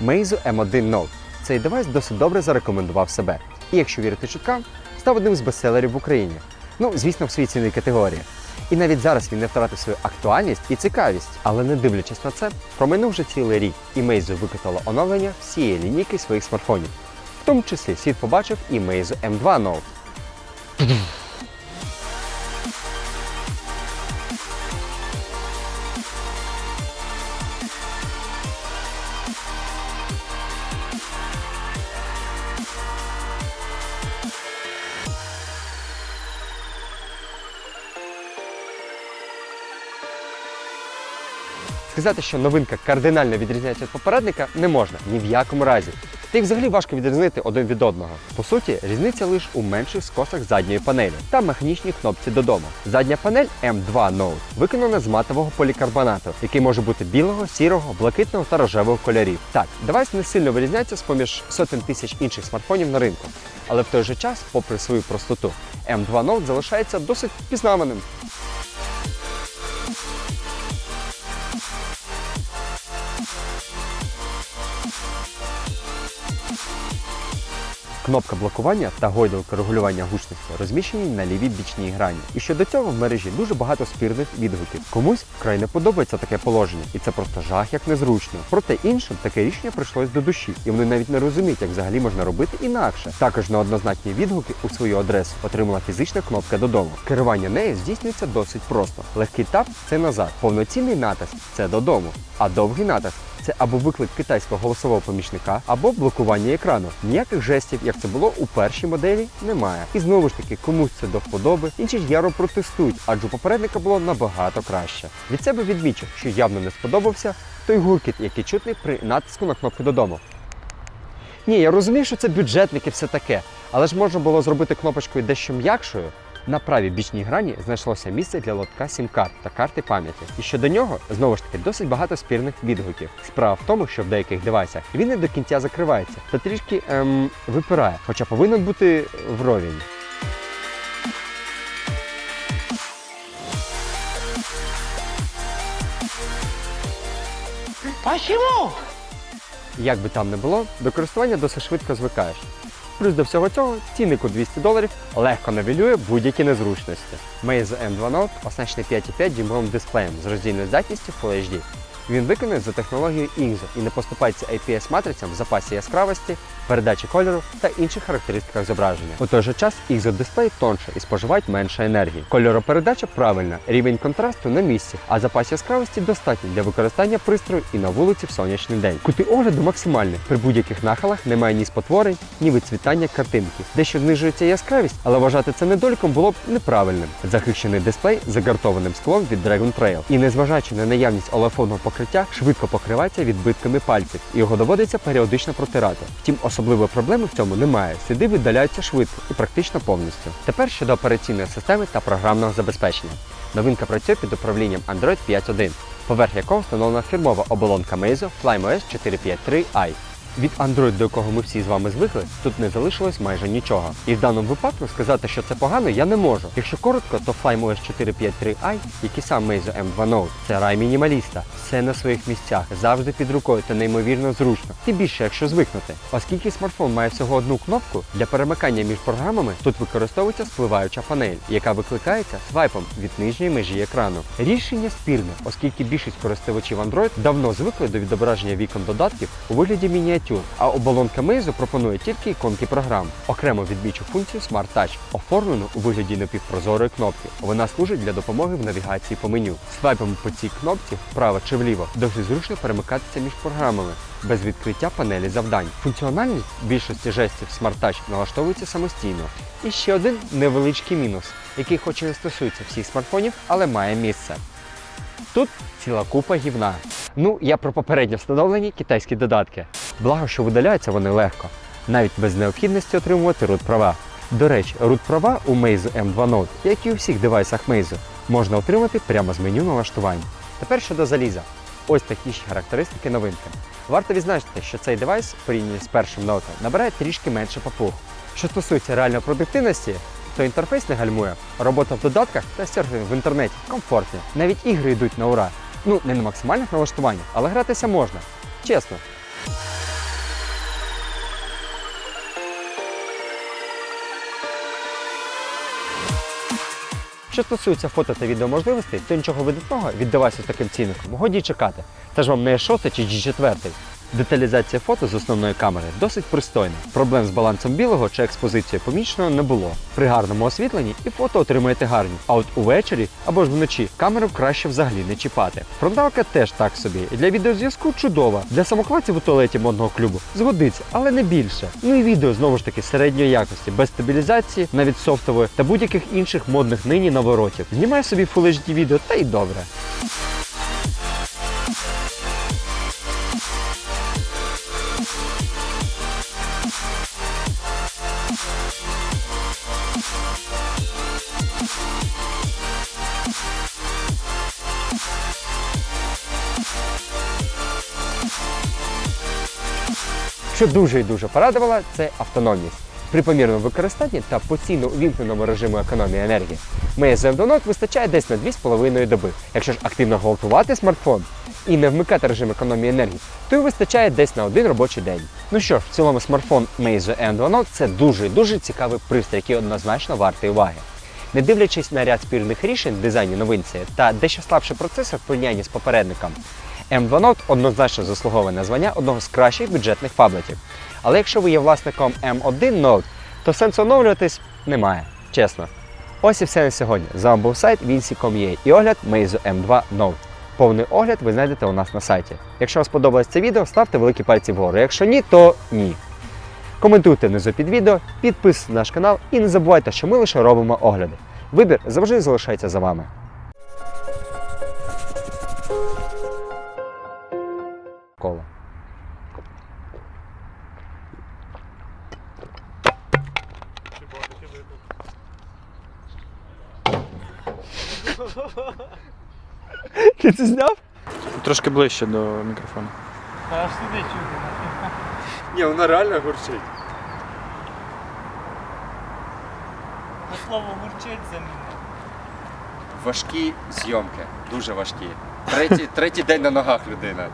Meizu M1 Note. Цей девайс досить добре зарекомендував себе. І якщо вірити чуткам, став одним з бестселерів в Україні. Ну, звісно, в своїй ціновій категорії. І навіть зараз він не втратив свою актуальність і цікавість. Але не дивлячись на це, проминув вже цілий рік, і Meizu викатало оновлення всієї лінійки своїх смартфонів. В тому числі світ побачив і Meizu M2 Note. Сказати, що новинка кардинально відрізняється від попередника, не можна ні в якому разі. Та й взагалі важко відрізнити один від одного. По суті, різниця лише у менших скосах задньої панелі та механічній кнопці додому. Задня панель M2 Note виконана з матового полікарбонату, який може бути білого, сірого, блакитного та рожевого кольорів. Так, девайс не сильно вирізняється з поміж сотень тисяч інших смартфонів на ринку. Але в той же час, попри свою простоту, M2 Note залишається досить пізнаваним. Кнопка блокування та гойдалка регулювання гучності розміщені на лівій бічній грані. І щодо цього в мережі дуже багато спірних відгуків. Комусь вкрай не подобається таке положення, і це просто жах як незручно. Проте іншим таке рішення прийшлось до душі, і вони навіть не розуміють, як взагалі можна робити інакше. Також неоднозначні відгуки у свою адресу отримала фізична кнопка додому. Керування нею здійснюється досить просто. Легкий тап це назад, повноцінний натиск це додому, а довгий натиск це або виклик китайського голосового помічника, або блокування екрану. Ніяких жестів, як це було у першій моделі, немає. І знову ж таки, комусь це до вподоби, інші ж яро протестують, адже у попередника було набагато краще. Від себе відмічу, що явно не сподобався той гуркіт, який чутний при натиску на кнопку додому. Ні, я розумію, що це бюджетник і все таке, але ж можна було зробити кнопочкою дещо м'якшою. На правій бічній грані знайшлося місце для лотка сім-карт та карти пам'яті. І щодо нього, знову ж таки, досить багато спірних відгуків. Справа в тому, що в деяких девайсах він не до кінця закривається та трішки ем, випирає, хоча повинен бути вровень. Як би там не було, до користування досить швидко звикаєш. Плюс до всього цього цінник у 200 доларів легко навілює будь-які незручності. Meizu M2 Note оснащений 5,5 дюймовим дисплеєм з роздільною здатністю Full HD. Він виконаний за технологією INXO і не поступається IPS-матрицям в запасі яскравості, передачі кольору та інших характеристиках зображення. У той же час ISO дисплей тонше і споживають менше енергії. Кольоропередача правильна, рівень контрасту на місці, а запас яскравості достатній для використання пристрою і на вулиці в сонячний день. Кути огляду максимальні. При будь-яких нахилах немає ні спотворень, ні відцвітання картинки. Дещо знижується яскравість, але вважати це недоліком було б неправильним. Захищений дисплей загартованим склом від Dragon Trail. І незважаючи на наявність олефонного покриття, швидко покривається відбитками пальців, і його доводиться періодично протирати. Втім, особливої проблеми в цьому немає. Сліди віддаляються швидко і практично повністю. Тепер щодо операційної системи та програмного забезпечення. Новинка працює під управлінням Android 5.1, поверх якого встановлена фірмова оболонка Meizu FlyMOS 453i. Від Android, до якого ми всі з вами звикли, тут не залишилось майже нічого. І в даному випадку сказати, що це погано, я не можу. Якщо коротко, то FlymeOS 453i, як і сам Meizu M2 Note, це рай мінімаліста. Все на своїх місцях, завжди під рукою та неймовірно зручно. Тим більше, якщо звикнути. Оскільки смартфон має всього одну кнопку, для перемикання між програмами тут використовується спливаюча панель, яка викликається свайпом від нижньої межі екрану. Рішення спірне, оскільки більшість користувачів Android давно звикли до відображення вікон додатків у вигляді мініатюр, а оболонка Meizu пропонує тільки іконки програм. Окремо відмічу функцію Smart Touch, оформлену у вигляді напівпрозорої кнопки. Вона служить для допомоги в навігації по меню. Свайпом по цій кнопці вправо чи вліво досить зручно перемикатися між програмами без відкриття панелі завдань. Функціональність більшості жестів Smart Touch налаштовується самостійно. І ще один невеличкий мінус, який хоч і не стосується всіх смартфонів, але має місце. Тут ціла купа гівна. Ну, я про попередньо встановлені китайські додатки. Благо, що видаляються вони легко, навіть без необхідності отримувати root права. До речі, root права у Meizu M2 Note, як і у всіх девайсах Meizu, можна отримати прямо з меню налаштувань. Тепер щодо заліза. Ось такі характеристики новинки. Варто відзначити, що цей девайс, порівняно з першим Note, набирає трішки менше папуг. Що стосується реальної продуктивності, то інтерфейс не гальмує, робота в додатках та серфінг в інтернеті комфортні. Навіть ігри йдуть на ура. Ну, не на максимальних налаштуваннях, але гратися можна. Чесно. Що стосується фото та відеоможливостей, то нічого видатного від таким цінником годі чекати. Це ж вам не S6 чи G4. Деталізація фото з основної камери досить пристойна. Проблем з балансом білого чи експозицією поміченого не було. При гарному освітленні і фото отримаєте гарні. А от увечері або ж вночі камеру краще взагалі не чіпати. Фронталка теж так собі. І для відеозв'язку чудова. Для самокладців у туалеті модного клубу згодиться, але не більше. Ну і відео знову ж таки середньої якості, без стабілізації, навіть софтової та будь-яких інших модних нині наворотів. Знімай собі Full HD відео та й добре. Що дуже і дуже порадувало, це автономність. При помірному використанні та постійно увімкненому режиму економії енергії M2 Note вистачає десь на 2,5 доби. Якщо ж активно гвалтувати смартфон і не вмикати режим економії енергії, то й вистачає десь на один робочий день. Ну що ж, в цілому смартфон Meizu M2 Note це дуже і дуже цікавий пристрій, який однозначно вартий уваги. Не дивлячись на ряд спірних рішень в дизайні новинці та дещо слабший процесор в порівнянні з попередником, M2 Note однозначно заслуговує на звання одного з кращих бюджетних фаблетів. Але якщо ви є власником M1 Note, то сенсу оновлюватись немає, чесно. Ось і все на сьогодні. З вами був сайт Vinci.com.ua і огляд Meizu M2 Note. Повний огляд ви знайдете у нас на сайті. Якщо вам сподобалось це відео, ставте великі пальці вгору. Якщо ні, то ні. Коментуйте внизу під відео, підписуйтесь на наш канал і не забувайте, що ми лише робимо огляди. Вибір завжди залишається за вами. Ти це зняв? Трошки ближче до мікрофону. Та аж сюди чути. Ні, вона реально гурчить. На слово мурчить замінив. Важкі зйомки, дуже важкі. Третій, третій день на ногах людина.